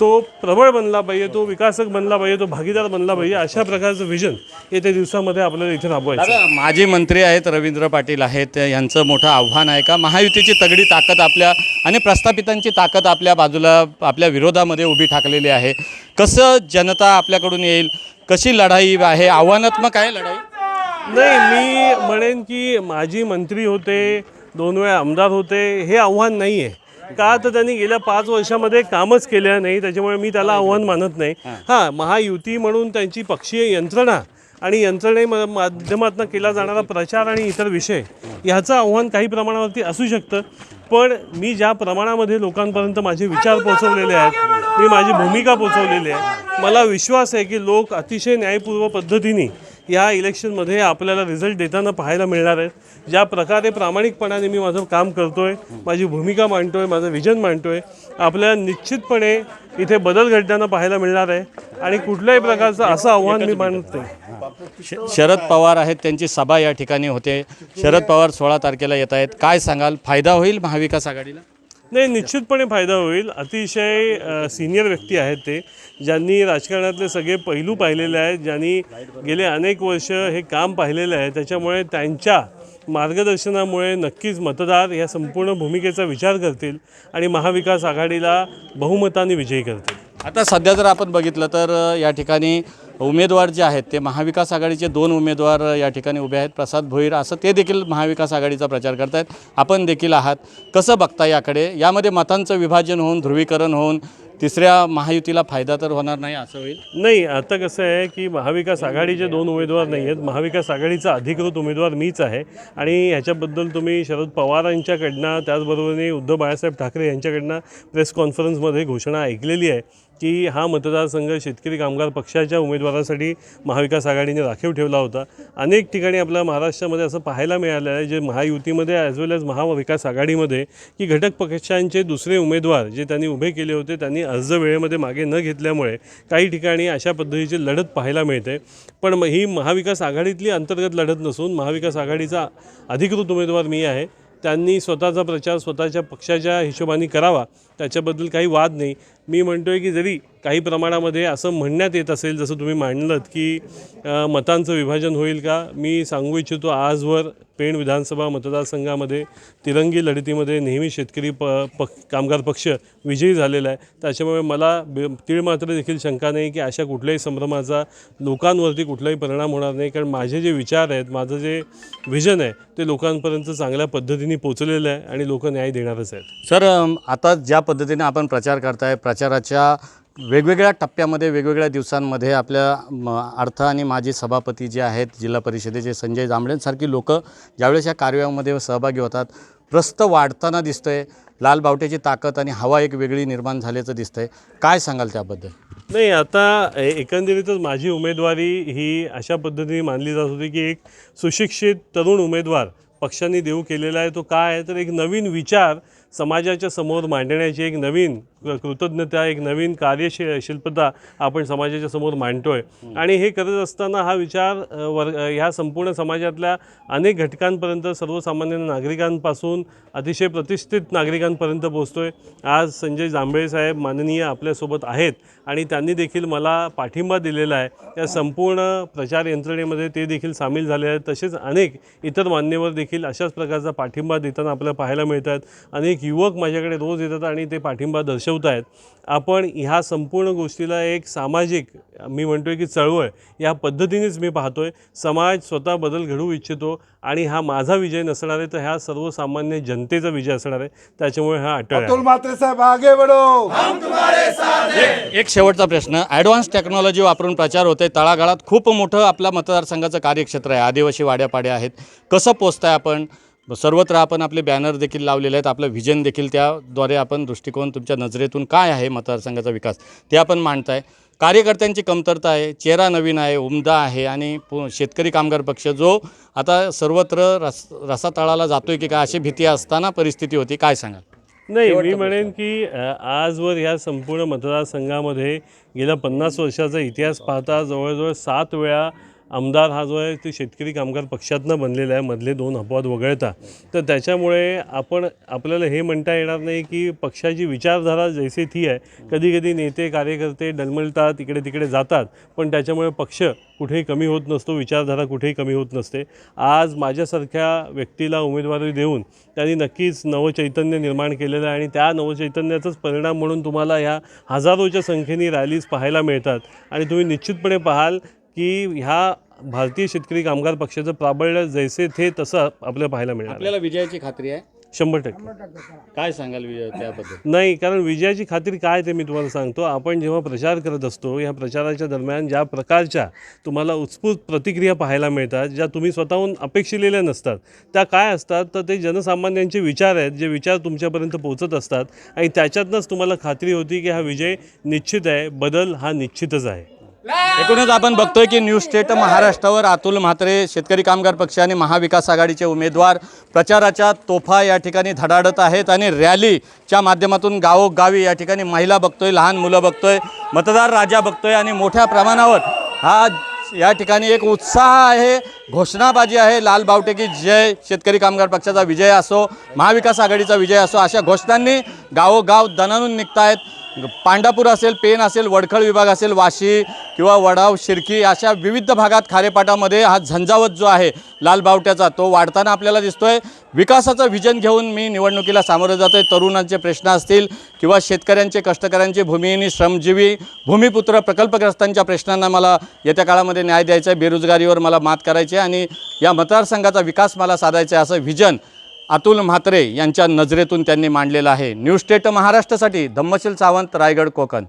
तो प्रबळ बनला पाहिजे तो विकासक बनला पाहिजे तो भागीदार बनला पाहिजे अशा प्रकारचं विजन येत्या दिवसामध्ये आपल्याला इथे राबवायचं. दादा माजी मंत्री आहेत रवींद्र पाटील आहेत यांचं मोठं आव्हान आहे का? महायुतीची तगडी ताकद आपल्या आणि प्रस्थापितांची ताकद आपल्या बाजूला आपल्या विरोधामध्ये उभी ठाकलेली आहे. कसं जनता आपल्याकडून येईल? कशी लढाई आहे? आव्हानात्मक आहे लढाई? नाही मी म्हणेन की माजी मंत्री होते दोन वेळा आमदार होते हे आव्हान नाही आहे का तर त्यांनी गेल्या पाच वर्षामध्ये कामच केलं नाही त्याच्यामुळे मी त्याला आव्हान मानत नाही. हां. महायुती म्हणून त्यांची पक्षीय यंत्रणा आणि यंत्रणे माध्यमातून केला जाणारा प्रचार आणि इतर विषय ह्याचं आव्हान काही प्रमाणावरती असू शकतं. पण मी ज्या प्रमाणामध्ये लोकांपर्यंत माझे विचार पोहोचवलेले आहेत मी माझी भूमिका पोहोचवलेली आहे मला विश्वास आहे की लोक अतिशय न्यायपूर्व पद्धतीने या इलेक्शनमध्ये आपल्याला रिझल्ट देताना पाहायला मिळणार आहे ज्या प्रकारे प्रामाणिकपणाने मी माझं काम करतो आहे माझी भूमिका मांडतो आहे माझं विजन मांडतो आहे आपल्याला निश्चितपणे इथे बदल घडताना पाहायला मिळणार आहे. आणि कुठल्याही प्रकारचं असं आव्हान मी मानत श शरद पवार आहेत त्यांची सभा या ठिकाणी होते. शरद पवार सोळा तारखेला येत आहेत. काय सांगाल? फायदा होईल महाविकास आघाडीला? नाही निश्चितपणे फायदा होईल. अतिशय सिनियर व्यक्ती आहेत ते ज्यांनी राजकारणातले सगळे पैलू पाहिलेले आहेत ज्यांनी गेले अनेक वर्ष हे काम पाहिलेलं आहे. त्याच्यामुळे त्यांच्या मार्गदर्शनामुळे नक्कीच मतदार या संपूर्ण भूमिकेचा विचार करतील आणि महाविकास आघाडीला बहुमताने विजयी करतील. आता सध्या जर आपण बघितलं तर या ठिकाणी उमेदवार जे आहेत ते महाविकास आघाडीचे दोन उमेदवार या ठिकाणी उभे आहेत. प्रसाद भोईर असं ते देखील महाविकास आघाडीचा प्रचार करतायत. आपण देखील आहात. कसं बघता याकडे? यामध्ये मतांचं विभाजन होऊन ध्रुवीकरण होऊन तिसऱ्या महायुतीला फायदा तर होणार नाही असं होईल? नाही आता कसं आहे की महाविकास आघाडीचे दोन उमेदवार नाही आहेत. महाविकास आघाडीचा अधिकृत उमेदवार मीच आहे. आणि ह्याच्याबद्दल तुम्ही शरद पवारांच्याकडनं त्याचबरोबरीने उद्धव बाळासाहेब ठाकरे यांच्याकडनं प्रेस कॉन्फरन्समध्ये घोषणा ऐकलेली आहे. की हा मतदारसंघ शेतकरी कामगार पक्षाच्या उमेदवारासाठी महाविकास आघाडीने राखीव ठेवला होता. अनेक ठिकाणी आपल्या महाराष्ट्रामध्ये असं पाहायला मिळालं आहे जे महायुतीमध्ये ॲज वेल एज महाविकास आघाडीमध्ये की घटक पक्षांचे दुसरे उमेदवार जे त्यांनी उभे केले होते त्यांनी अर्ज वेळेमध्ये मागे न घेतल्यामुळे काही ठिकाणी अशा पद्धतीची लढत पाहायला मिळते. पण मग ही महाविकास आघाडीतली अंतर्गत लढत नसून महाविकास आघाडीचा अधिकृत उमेदवार मी आहे. त्यांनी स्वतःचा प्रचार स्वतःच्या पक्षाच्या हिशोबाने करावा. त्याच्याबद्दल काही वाद नाही. मी म्हणतो आहे की जरी काही प्रमाणामध्ये असं म्हणण्यात येत असेल जसं तुम्ही मांडलं की मतांचं विभाजन होईल का? मी सांगू इच्छितो आजवर पेण विधानसभा मतदारसंघामध्ये तिरंगी लढतीमध्ये नेहमी शेतकरी प पक कामगार पक्ष विजयी झालेला आहे. त्याच्यामुळे मला तीळ मात्र देखील शंका नाही की अशा कुठल्याही संभ्रमाचा लोकांवरती कुठलाही परिणाम होणार नाही. कारण माझे जे विचार आहेत माझं जे विजन आहे ते लोकांपर्यंत चांगल्या पद्धतीने पोचलेलं आहे आणि लोक न्याय देणारच आहेत. सर आता ज्या पद्धतीने आपण प्रचार करताय. प्रचाराच्या वेगवेगळ्या टप्प्यामध्ये वेगवेगळ्या दिवसांमध्ये आपल्या म, अर्थ आणि माजी सभापती जे आहेत जिल्हा परिषदेचे संजय जांभळेंसारखी लोकं ज्यावेळेस या कार्यामध्ये सहभागी होतात प्रस्त वाढताना दिसतंय. लाल बावट्याची ताकद आणि हवा एक वेगळी निर्माण झाल्याचं दिसतंय. काय सांगाल त्याबद्दल? नाही आता एकंदरीतच माझी उमेदवारी ही अशा पद्धतीने मानली जात होती की एक सुशिक्षित तरुण उमेदवार पक्षांनी देऊ केलेला आहे. तो काय आहे? तर एक नवीन विचार समाजाच्या समोर मांडण्याची एक नवीन कृतज्ञता एक नवीन कार्यशि शिल्पता आपण समाजाच्या समोर मांडतोय. आणि हे करत असताना हा विचार वर्ग ह्या संपूर्ण समाजातल्या अनेक घटकांपर्यंत सर्वसामान्य नागरिकांपासून अतिशय प्रतिष्ठित नागरिकांपर्यंत पोहोचतोय. आज संजय जांभळे साहेब माननीय आपल्यासोबत आहेत आणि त्यांनी देखील मला पाठिंबा दिलेला आहे. त्या संपूर्ण प्रचार यंत्रणेमध्ये ते देखील सामील झाले आहेत. तसेच अनेक इतर मान्यवर देखील अशाच प्रकारचा पाठिंबा देताना आपल्याला पाहायला मिळतात. अनेक युवक माझ्याकडे रोज येतात आणि ते पाठिंबा दर्शवत आहेत आपण ह्या संपूर्ण गोष्टीला एक सामाजिक मी म्हणतोय की चळवळ या पद्धतीनेच मी पाहतोय. समाज स्वतः बदल घडवू इच्छितो आणि हा माझा विजय नसणार आहे तर ह्या सर्वसामान्य जनतेचा विजय असणार आहे. त्याच्यामुळे हा अतुल म्हात्रे साहेब आगे बढ़ो एक शेवटचा प्रश्न. ॲडव्हान्स टेक्नॉलॉजी वापरून प्रचार होते तळागाळात खूप मोठं आपल्या मतदारसंघाचं कार्यक्षेत्र आहे. आदिवासी वाड्यापाड्या आहेत. कसं पोचताय आपण? सर्वत्र आपण आपले बॅनर देखील लावलेले आहेत. आपलं व्हिजन देखील त्याद्वारे आपण दृष्टिकोन तुमच्या नजरेतून काय आहे मतदारसंघाचा विकास ते आपण मांडताय. कार्यकर्त्यांची कमतरता आहे चेहरा नवीन आहे उमदा आहे आणि पु- शेतकरी कामगार पक्ष जो आता सर्वत्र रस रसातळाला जातोय की काय अशी भीती असताना परिस्थिती होती काय सांगाल? नाही मी म्हणेन की आजवर ह्या संपूर्ण मतदारसंघामध्ये गेल्या पन्नास वर्षाचा इतिहास पाहता जवळजवळ सात वेळा आमदार हा जो आहे ते शेतकरी कामगार पक्षातनं बनलेला आहे मधले दोन अपवाद वगळता. तर त्याच्यामुळे आपण आपल्याला हे म्हणता येणार नाही की पक्षाची विचारधारा जैसे थी आहे कधी कधी नेते कार्यकर्ते डलमलतात इकडे तिकडे जातात पण त्याच्यामुळे पक्ष कुठेही कमी होत नसतो विचारधारा कुठेही कमी होत नसते. आज माझ्यासारख्या व्यक्तीला उमेदवारी देऊन त्यांनी नक्कीच नवचैतन्य निर्माण केलेलं आहे आणि त्या नवचैतन्याचाच परिणाम म्हणून तुम्हाला ह्या हजारोच्या संख्येने रॅलीज पाहायला मिळतात. आणि तुम्ही निश्चितपणे पाहाल की ह्या भारतीय शेतकरी कामगार पक्षाचं प्राबल्य जैसे थे तसं आपल्याला पाहायला मिळणार. आपल्याला विजयाची खात्री आहे? शंभर टक्के. काय सांगाल विजय त्याबद्दल? नाही कारण विजयाची खात्री काय ते मी तुम्हाला सांगतो. आपण जेव्हा प्रचार करत असतो या प्रचाराच्या दरम्यान ज्या प्रकारच्या तुम्हाला उत्स्फूर्त प्रतिक्रिया पाहायला मिळतात ज्या तुम्ही स्वतःहून अपेक्षिलेल्या नसतात त्या काय असतात? तर ते जनसामान्यांचे विचार आहेत जे विचार तुमच्यापर्यंत पोहोचत असतात. आणि त्याच्यातनंच तुम्हाला खात्री होती की हा विजय निश्चित आहे बदल हा निश्चितच आहे. एकूणच आपण बघतोय की न्यू स्टेट महाराष्ट्रावर अतुल म्हात्रे शेतकरी कामगार पक्ष आणि महाविकास आघाडीचे उमेदवार प्रचाराच्या तोफा या ठिकाणी धडाडत आहेत आणि रॅलीच्या माध्यमातून गावोगावी या ठिकाणी महिला बघतोय लहान मुलं बघतोय मतदार राजा बघतोय आणि मोठ्या प्रमाणावर हा या ठिकाणी एक उत्साह आहे. घोषणाबाजी आहे. लाल बावटे की जय शेतकरी कामगार पक्षाचा विजय असो महाविकास आघाडीचा विजय असो अशा घोषणांनी गावोगाव दणानून निघतायत. पांडापूर असेल पेन असेल वडखळ विभाग असेल वाशी किंवा वडाव शिर्की अशा विविध भागात खारेपाटामध्ये हा झंझावत जो आहे लाल बावट्याचा तो वाढताना आपल्याला दिसतोय. विकासाचं व्हिजन घेऊन मी निवडणुकीला सामोरं जातोय. तरुणांचे प्रश्न असतील किंवा शेतकऱ्यांचे कष्टकऱ्यांचे भूमिहीनी श्रमजीवी भूमिपुत्र प्रकल्पग्रस्तांच्या प्रश्नांना मला येत्या काळामध्ये न्याय द्यायचा आहे बेरोजगारीवर मला मात करायची आहे. आणि या मतदारसंघाचा विकास मला साधायचा आहे असं व्हिजन अतुल म्हात्रे यांच्या नजरेतून त्यांनी मांडलेलं आहे. न्यू स्टेट महाराष्ट्रासाठी धम्मशील सावंत रायगड कोकण.